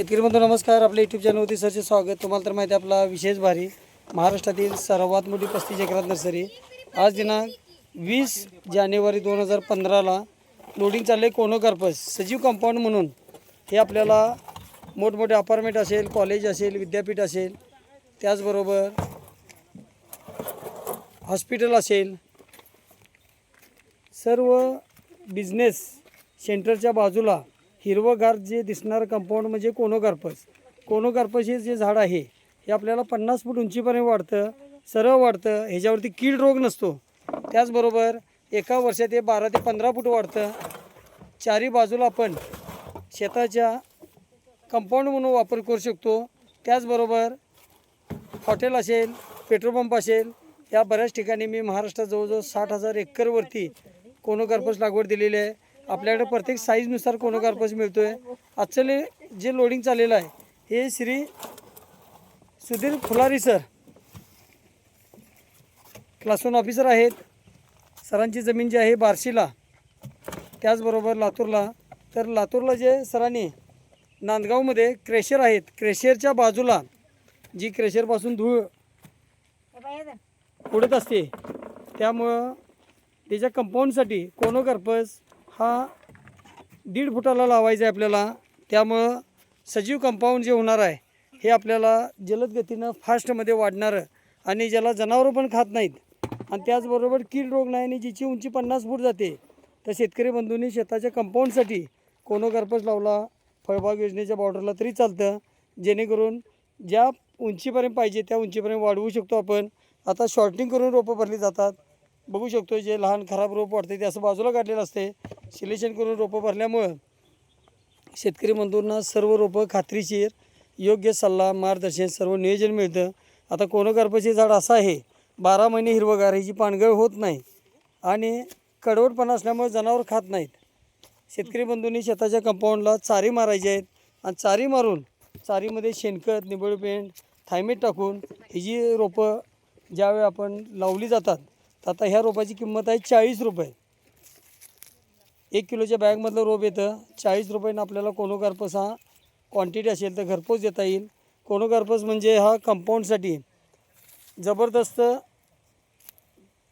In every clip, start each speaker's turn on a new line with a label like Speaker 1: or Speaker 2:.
Speaker 1: शेतकरी बंधू नमस्कार. आपल्या यूट्यूब चॅनलवरती सरचे स्वागत. तुम्हाला तर माहिती आहे आपला विशेष भारी. महाराष्ट्रातील सर्वात मोठी पस्ती जगरात नर्सरी. आज दिनांक वीस जानेवारी दोन हजार पंधराला लोडिंग चालले कोनो कार्पस सजीव कंपाऊंड म्हणून. हे आपल्याला मोठमोठे अपार्टमेंट असेल कॉलेज असेल विद्यापीठ असेल. त्याचबरोबर हॉस्पिटल असेल. सर्व बिझनेस सेंटरच्या बाजूला हिरवंगार जे दिसणारं कंपाऊंड म्हणजे कोनोगार्पस. कोनोगार्पस हे जे झाड आहे हे आपल्याला पन्नास फूट उंचीपर्यंत वाढतं सरळ वाढतं ह्याच्यावरती कीड रोग नसतो. त्याचबरोबर एका वर्षात हे बारा ते पंधरा फूट वाढतं. चारी बाजूला आपण शेताच्या कंपाऊंड म्हणून वापर करू शकतो. त्याचबरोबर हॉटेल असेल पेट्रोल पंप असेल या बऱ्याच ठिकाणी मी महाराष्ट्रात जवळजवळ साठ हजार एकरवरती कोनोगार्पस लागवड दिलेली आहे. आपल्याकडे प्रत्येक साईजनुसार कोनोकार्पस मिळतो आहे आजचं जे लोडिंग चाललेलं आहे हे Shri Sudhir Phulari sir class one officer आहेत. सरांची जमीन जी आहे बार्शीला त्याचबरोबर लातूरला. तर लातूरला जे सरांनी नांदगावमध्ये क्रेशर आहेत क्रेशरच्या बाजूला जी क्रेशरपासून धूळ उडत असते त्यामुळं त्याच्या कंपाऊंडसाठी कोनोकार्पस हा दीड फुटाला लावायचा आहे आपल्याला. त्यामुळं सजीव कंपाऊंड जे होणार आहे हे आपल्याला जलद गतीनं फास्टमध्ये वाढणारं आणि ज्याला जनावरं पण खात नाहीत आणि त्याचबरोबर कीड रोग नाही आणि जिची उंची पन्नास फूट जाते तर शेतकरी बंधूंनी शेताच्या कंपाऊंडसाठी कोनोकार्पस लावला फळबाग योजनेच्या बॉर्डरला तरी चालतं जेणेकरून ज्या उंचीपर्यंत पाहिजे त्या उंचीपर्यंत वाढवू शकतो आपण. आता शॉर्टिंग करून रोपं भरली जातात. बघू शकतो जे लहान खराब रोप वाटते ते असं बाजूला काढलेलं असते. सिलेक्शन करून रोपं भरल्यामुळं शेतकरी बंधूंना सर्व रोपं खात्रीशीर योग्य सल्ला मार्गदर्शन सर्व नियोजन मिळतं. आता कोनोकार्पाचे झाड असं आहे बारा महिने हिरवगार ह्याची पानगळ होत नाही आणि कडवटपणा असल्यामुळे जनावर खात नाहीत. शेतकरी बंधूंनी शेताच्या कंपाऊंडला चारी मारायचे आहेत आणि चारी मारून चारीमध्ये शेणखत निबळ पेंट थायमेट टाकून ही जी रोपं ज्यावेळी आपण लावली जातात तर आता ह्या रोपाची किंमत आहे चाळीस रुपये. एक किलोच्या बॅगमधलं रोप येतं. चाळीस रुपयानं आपल्याला कोनोकार्पस हा क्वांटिटी असेल तर घरपोच देता येईल. कोनोकार्पस म्हणजे हा कंपाऊंडसाठी जबरदस्त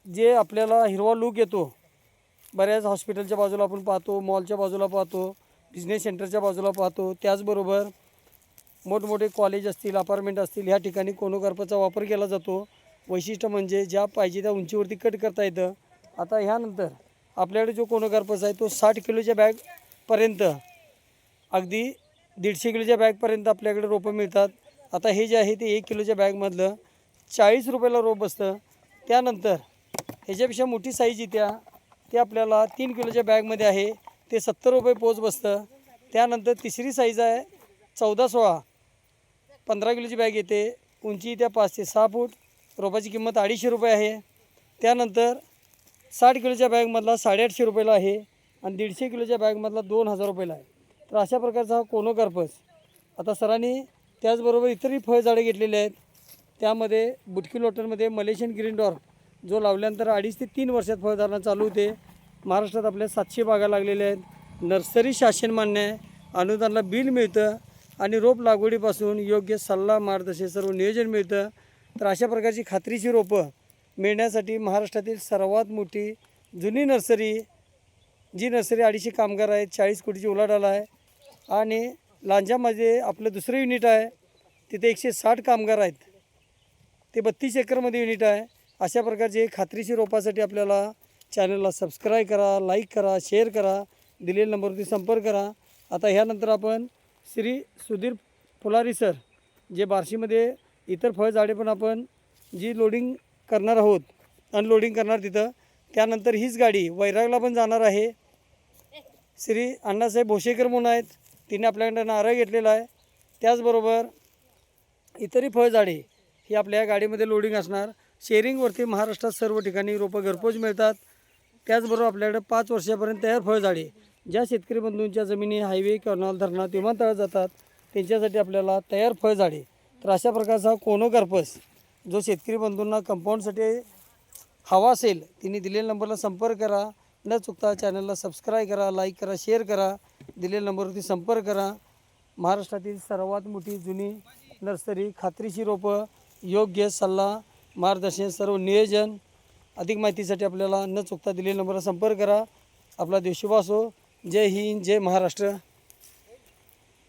Speaker 1: जे आपल्याला हिरवा लूक येतो. बऱ्याच हॉस्पिटलच्या बाजूला आपण पाहतो मॉलच्या बाजूला पाहतो बिझनेस सेंटरच्या बाजूला पाहतो. त्याचबरोबर मोठमोठे कॉलेज असतील अपार्टमेंट असतील ह्या ठिकाणी कोनोकार्पाचा वापर केला जातो. वैशिष्ट्य म्हणजे ज्या पाहिजे त्या उंचीवरती कट करता येतं. आता ह्यानंतर आपल्याकडे जो कोनोकार्पस आहे तो साठ किलोच्या बॅगपर्यंत अगदी दीडशे किलोच्या बॅगपर्यंत आपल्याकडे रोपं मिळतात. आता हे जे आहे ते एक किलोच्या बॅगमधलं चाळीस रुपयाला रोप बसतं. त्यानंतर ह्याच्यापेक्षा मोठी साईज येत्या ते आपल्याला तीन किलोच्या बॅगमध्ये आहे. ते सत्तर रुपये पोच बसतं. त्यानंतर तिसरी साईज आहे चौदा सोळा. पंधरा किलोची बॅग येते. उंची त्या पाच ते सहा फूट. रोपाची किंमत अडीचशे रुपये आहे. त्यानंतर साठ किलोच्या बॅगमधला साडेआठशे रुपयाला आहे आणि दीडशे किलोच्या बॅगमधला दोन हजार रुपयाला आहे. तर अशा प्रकारचा हा कोनोकार्पस. आता सरांनी त्याचबरोबर इतरही फळझाडे घेतलेली आहेत. त्यामध्ये बुटकी लोटरमध्ये मलेशियन ग्रीन डॉर जो लावल्यानंतर अडीच ते तीन वर्षात फळधारणा चालू होते. महाराष्ट्रात आपल्या सातशे बागा लागलेल्या आहेत. नर्सरी शासन मान्य आहे. अनुदानला बिल मिळतं आणि रोप लागवडीपासून योग्य सल्ला मार्गदर्शन सर्व नियोजन मिळतं. तर अशा प्रकारची खात्रीची रोपं मिळण्यासाठी महाराष्ट्रातील सर्वात मोठी जुनी नर्सरी जी नर्सरी अडीचशे कामगार आहेत चाळीस कोटीची उलाढाल आहे आणि लांजामध्ये आपलं दुसरं युनिट आहे तिथे एकशे साठ कामगार आहेत. ते बत्तीस एकरमध्ये युनिट आहे. अशा प्रकारचे खात्रीशी रोपासाठी आपल्याला चॅनलला सबस्क्राईब करा लाईक करा शेअर करा दिलेल्या नंबरवरती संपर्क करा. आता ह्यानंतर आपण श्री सुधीर फुलारी सर जे बार्शीमध्ये इतर फळझाडे पण आपण जी लोडिंग करणार आहोत अनलोडिंग करणार तिथं त्यानंतर हीच गाडी वैरागला पण जाणार आहे. श्री अण्णासाहेब भोसेकर म्हणून आहेत. तिने आपल्याकडं नारळ घेतलेला आहे. त्याचबरोबर इतरही फळझाडे ही आपल्या या गाडीमध्ये लोडिंग असणार. शेअरिंगवरती महाराष्ट्रात सर्व ठिकाणी रोपं घरपोच मिळतात. त्याचबरोबर आपल्याकडे पाच वर्षापर्यंत तयार फळझाडे ज्या शेतकरी बंधूंच्या जमिनी हायवे कॅनॉल धरणात विमानतळ जातात त्यांच्यासाठी आपल्याला तयार फळझाडे तर अशा प्रकारचा कोनोगर्पस जो शेतकरी बंधूंना कंपाऊंडसाठी हवा असेल तिने दिलेल्या नंबरला संपर्क करा. न चुकता चॅनलला सबस्क्राईब करा लाईक करा शेअर करा. दिलेल्या नंबरवरती संपर्क करा. महाराष्ट्रातील सर्वात मोठी जुनी नर्सरी खात्रीशी रोपं योग्य सल्ला मार्गदर्शन सर्व नियोजन. अधिक माहितीसाठी आपल्याला न चुकता दिलेल्या नंबरला संपर्क करा. आपला देश जय हिंद जय महाराष्ट्र.